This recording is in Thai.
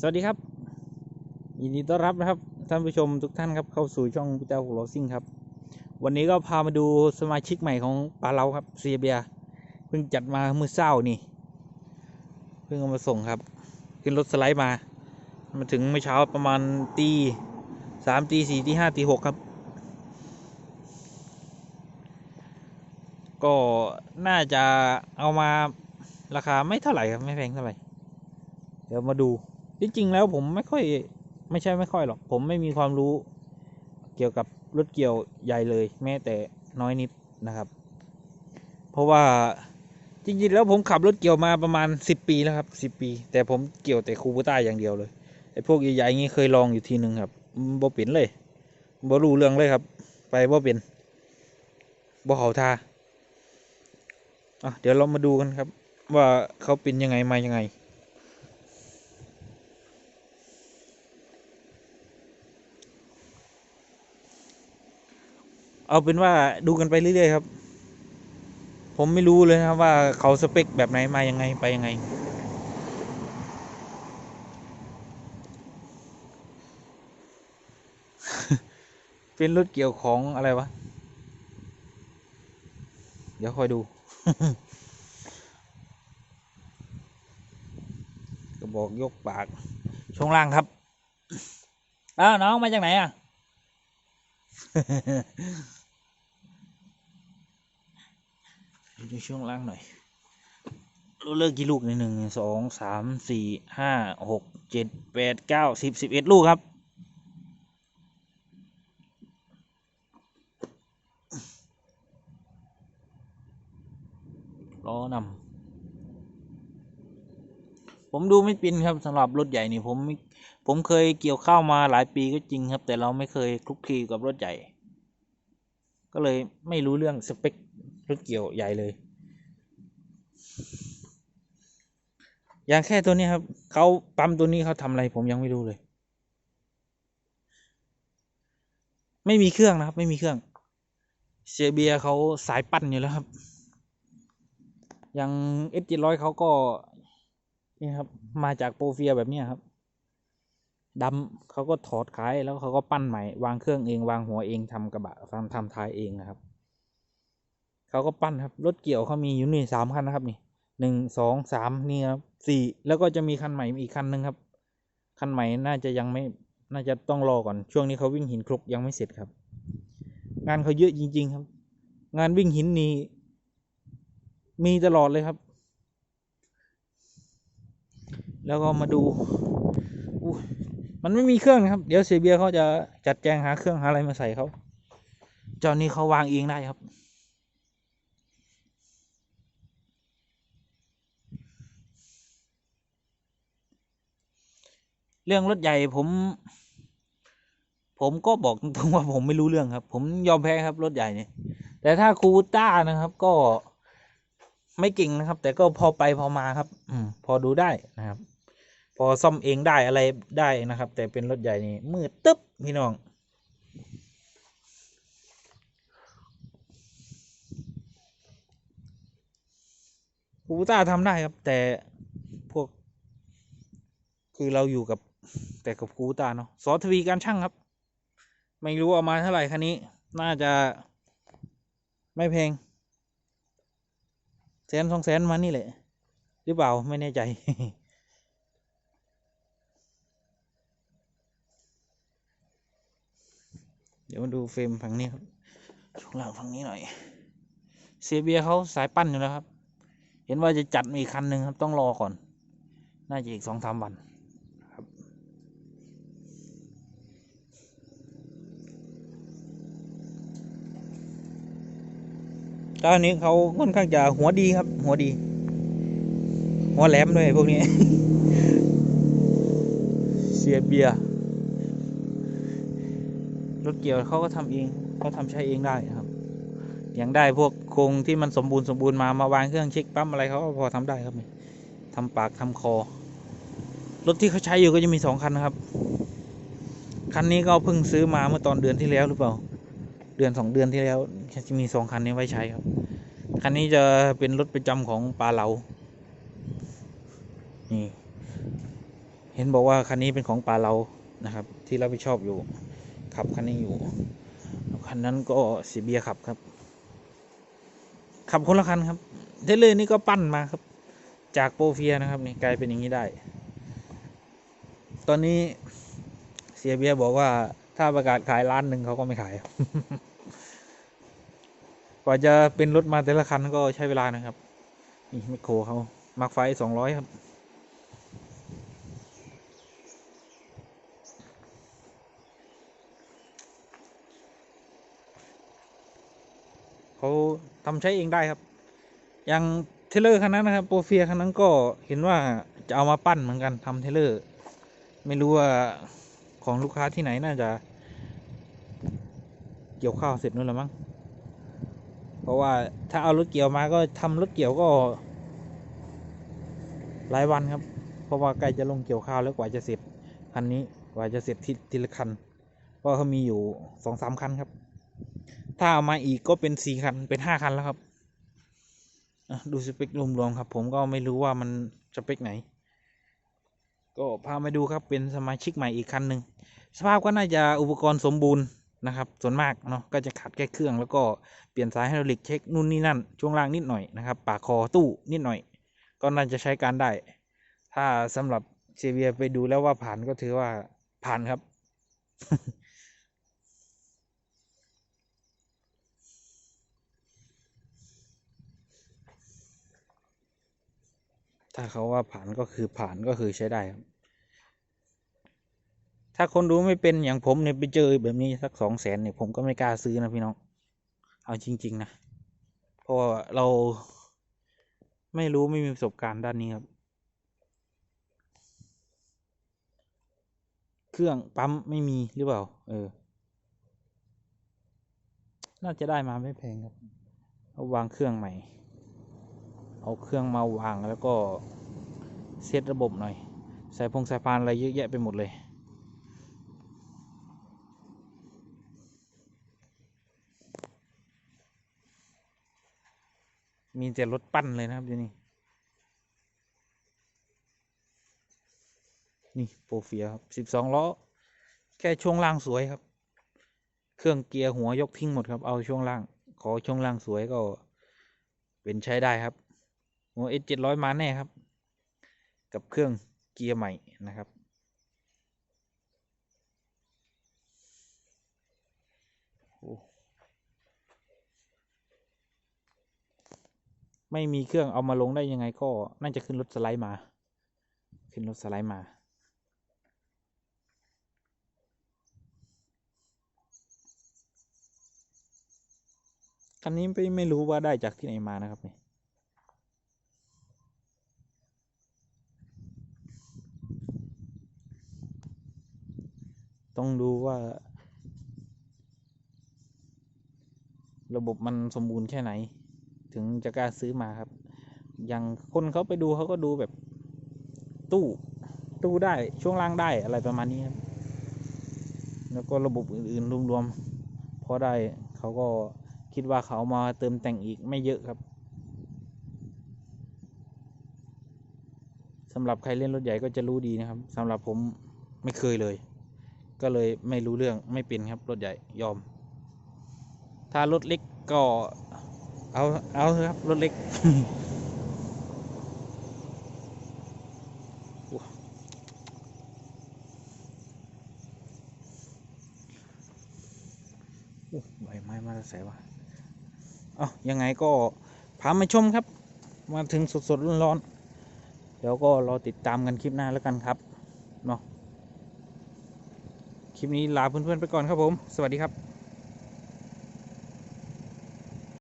สวัสดีครับยินดีต้อนรับนะครับท่านผู้ชมทุกท่านครับเข้าสู่ช่องพิเตาของเรซิ่งครับ วันนี้ก็พามาดูสมาชิกใหม่ของปลาเราครับเซียเบียเพิ่งจัดมาเมื่อเช้านี่ เพิ่งเอามาส่งครับ ขึ้นรถสไลด์มา มาถึงเมื่อเช้าประมาณตีสามตีสี่ตีห้าตีหกครับ ก็น่าจะเอามาราคาไม่เท่าไหร่ครับ ไม่แพงเท่าไหร่ เดี๋ยวมาดู จริงๆแล้วผมไม่ค่อยไม่ใช่ไม่ค่อยหรอก ผมไม่มีความรู้เกี่ยวกับรถเกี่ยวใหญ่เลย แม้แต่น้อยนิดนะครับ เพราะว่าจริงๆแล้วผมขับรถเกี่ยวมาประมาณสิบปีแล้วครับสิบปี แต่ผมเกี่ยวแต่คูบูต้าอย่างเดียวเลยไอ้พวกใหญ่ๆงี้เคยลองอยู่ทีหนึ่งครับบ่เป็นเลยบ่รู้เรื่องเลยครับ ไปบ่เป็นบ่เขาทาอะเดี๋ยวเรามาดูกันครับ ว่าเขาเป็นยังไงมายังไง เอาเป็นว่าดูกันไปเรื่อยๆครับ ผมไม่รู้เลยนะครับว่าเขาสเปคแบบไหนมายังไงไปยังไง เป็นรถเกี่ยวของอะไรวะ เดี๋ยวคอยดูก็บอกยกปาก ช่วงล่างครับ อ้าว น้องมาจากไหนอะ ดูช่วงล่างหน่อยรู้เลิกกี่ลูกในหนึ่งสองสามสี่ห้าหกเจ็ดแปดเก้าสิบสิบเอ็ดลูกครับล้อนำผมดูไม่เป็นครับสำหรับรถใหญ่นี่ผมผมเคยเกี่ยวข้าวมาหลายปีก็จริงครับ แต่เราไม่เคยคลุกคลีกับรถใหญ่ ก็เลยไม่รู้เรื่องสเปค รถเกี่ยวใหญ่เลย อย่างแค่ตัวนี้ครับเขาปั๊มตัวนี้เขาทำอะไรผมยังไม่รู้เลย ไม่มีเครื่องนะครับ ไม่มีเครื่องเซเบียเขาสายปั้นอยู่แล้วครับ อย่างเอสเจ็ดร้อยเขาก็นี่ครับ มาจากโปรเฟียแบบนี้ครับดำเขาก็ถอดขายแล้วเขาก็ปั้นใหม่ วางเครื่องเอง วางหัวเองทำกระบะทำทำท้ายเองนะครับ เขาก็ปั้นครับ รถเกี่ยวเขามีอยู่นี่สามคันนะครับ นี่หนึ่งสองสามนี่ครับสี่แล้วก็จะมีคันใหม่อีกคันหนึ่งครับ คันใหม่น่าจะยังไม่น่าจะต้องรอก่อนช่วงนี้เขาวิ่งหินคลุกยังไม่เสร็จครับ งานเขาเยอะจริง ๆ ครับ งานวิ่งหินนี่มีตลอดเลยครับ แล้วก็มาดูมันไม่มีเครื่องนะครับ เดี๋ยวเซเบียเขาจะจัดแจงหาเครื่องหาอะไรมาใส่เขาเจ้านี้เขาวางเองได้ครับ เรื่องรถใหญ่ผม ผมก็บอกตรงๆว่าผมไม่รู้เรื่องครับ ผมยอมแพ้ครับรถใหญ่เนี่ย แต่ถ้าคูต้านะครับ ก็ไม่เก่งนะครับ แต่ก็พอไปพอมาครับ อืม พอดูได้นะครับ พอซ่อมเองได้อะไรได้นะครับ แต่เป็นรถใหญ่นี่มืดตึ๊บพี่น้องคูต้าทำได้ครับ แต่พวก คือเราอยู่กับ แต่กับคูตาเนาะสอทวีการช่างครับ ไม่รู้เอามาเท่าไหร่คันนี้ น่าจะไม่แพงแสนสองแสนมานี่แหละ หรือเปล่าไม่แน่ใจ เดี๋ยวมาดูเฟรมฝั่งนี้ครับช่วงล่างฝั่งนี้หน่อยเซเบียเขาสายปั้นอยู่แล้วครับ เห็นว่าจะจัดมีอีกคันหนึ่งครับ ต้องรอก่อน น่าจะอีกสองสามวันครับ เจ้านี้เขาค่อนข้างจะหัวดีครับ หัวดี หัวแหลมด้วยพวกนี้ เสียเบียร์รถเกี่ยวเขาก็ทำเองเขาทำใช้เองได้ครับ อย่างได้พวกโครงที่มันสมบูรณ์สมบูรณ์มามาวางเครื่องเช็คปั๊มอะไรเขาก็พอทำได้ครับทำปากทำคอ รถที่เขาใช้อยู่ก็จะมีสองคันนะครับ คันนี้ก็เพิ่งซื้อมาเมื่อตอนเดือนที่แล้วหรือเปล่า เดือนสองเดือนที่แล้วจะมีสองคันนี้ไว้ใช้ครับ คันนี้จะเป็นรถประจำของปลาเหลา นี่ เห็นบอกว่าคันนี้เป็นของป่าเรานะครับ ที่รับผิดชอบอยู่ ขับคันนี้อยู่ คันนั้นก็เสียเบียขับครับ ขับคนละคันครับ เทเลอร์นี่ก็ปั้นมาครับ จากโปรเฟียนะครับนี่กลายเป็นอย่างนี้ได้ ตอนนี้เสียเบียบอกว่าถ้าประกาศขายล้านหนึ่งเขาก็ไม่ขาย ว่าจะเป็นรถมาแต่ละคันก็ใช้เวลานะครับ นี่ไมโครเขามาร์กไฟสองร้อยครับ เขาทำใช้เองได้ครับ อย่างเทเลอร์คันนั้นนะครับโปรเฟียคันนั้นก็เห็นว่าจะเอามาปั้นเหมือนกันทำเทเลอร์ ไม่รู้ว่าของลูกค้าที่ไหนน่าจะ เกี่ยวข้าวเสร็จนู่นแล้วมั้ง ราะว่าถ้าเอารถเกี่ยวมาก็ทำรถเกี่ยวก็ หลายวันครับ เพราะว่าใกล้จะลงเกี่ยวข้าวแล้วกว่าจะเสร็จคันนี้กว่าจะเสร็จทีทีละคันเพราะเขามีอยู่สองสามคันครับ ถ้าเอามาอีกก็เป็นสี่คันเป็นห้าคันแล้วครับดูสเปครวมๆครับ ผมก็ไม่รู้ว่ามันสเปคไหน ก็พามาดูครับเป็นสมาชิกใหม่อีกคันหนึ่งสภาพก็น่าจะอุปกรณ์สมบูรณ์ นะครับ ส่วนมากเนาะก็จะขัดแค่เครื่องแล้วก็เปลี่ยนสายไฮดรอลิกเช็คนู่นนี่นั่น ช่วงล่างนิดหน่อยนะครับ ปากคอตู้นิดหน่อย ก็น่าจะใช้การได้ ถ้าสำหรับเซเวียไปดูแล้วว่าผ่านก็ถือว่าผ่านครับ ถ้าเขาว่าผ่านก็คือผ่านก็คือใช้ได้ครับ ถ้าคนดูไม่เป็นอย่างผมเนี่ยไปเจอแบบนี้สักสองแสนเนี่ยผมก็ไม่กล้าซื้อนะพี่น้อง เอาจริง ๆ นะ เพราะว่าเราไม่รู้ไม่มีประสบการณ์ด้านนี้ครับ เครื่องปั๊มไม่มีหรือเปล่า เออ น่าจะได้มาไม่แพงครับ เอาวางเครื่องใหม่ เอาเครื่องมาวางแล้วก็เซตระบบหน่อยสายพงสายพานอะไรเยอะแยะไปหมดเลย มีแต่รถปั้นเลยนะครับที่นี่นี่โปรเฟียครับสิบสองล้อ แค่ช่วงล่างสวยครับ เครื่องเกียร์หัวยกทิ้งหมดครับ เอาช่วงล่าง ขอช่วงล่างสวยก็ เป็นใช้ได้ครับ หัวเอสเจ็ดร้อยมาแน่ครับ กับเครื่องเกียร์ใหม่นะครับ ไม่มีเครื่องเอามาลงได้ยังไงก็น่าจะขึ้นรถสไลด์มา ขึ้นรถสไลด์มา คันนี้ไม่ไม่รู้ว่าได้จากที่ไหนมานะครับเนี่ยต้องดูว่า ระบบมันสมบูรณ์แค่ไหน ถึงจะกล้าซื้อมาครับ อย่างคนเขาไปดูเขาก็ดูแบบตู้ ตู้ได้ช่วงล่างได้อะไรประมาณนี้ครับ แล้วก็ระบบอื่นๆรวมๆพอได้เขาก็คิดว่าเขาเอามาเติมแต่งอีกไม่เยอะครับสำหรับใครเล่นรถใหญ่ก็จะรู้ดีนะครับสำหรับผมไม่เคยเลย ก็เลยไม่รู้เรื่องไม่เป็นครับรถใหญ่ยอม ถ้ารถเล็กก็ เอา เอาเถอะครับ รถเล็กใบไม้มาใส่วะเอายังไงก็พามาชมครับ มาถึงสดๆร้อนๆเดี๋ยวก็รอติดตามกันคลิปหน้าแล้วกันครับ เนาะ คลิปนี้ลาเพื่อนๆไปก่อนครับผม สวัสดีครับ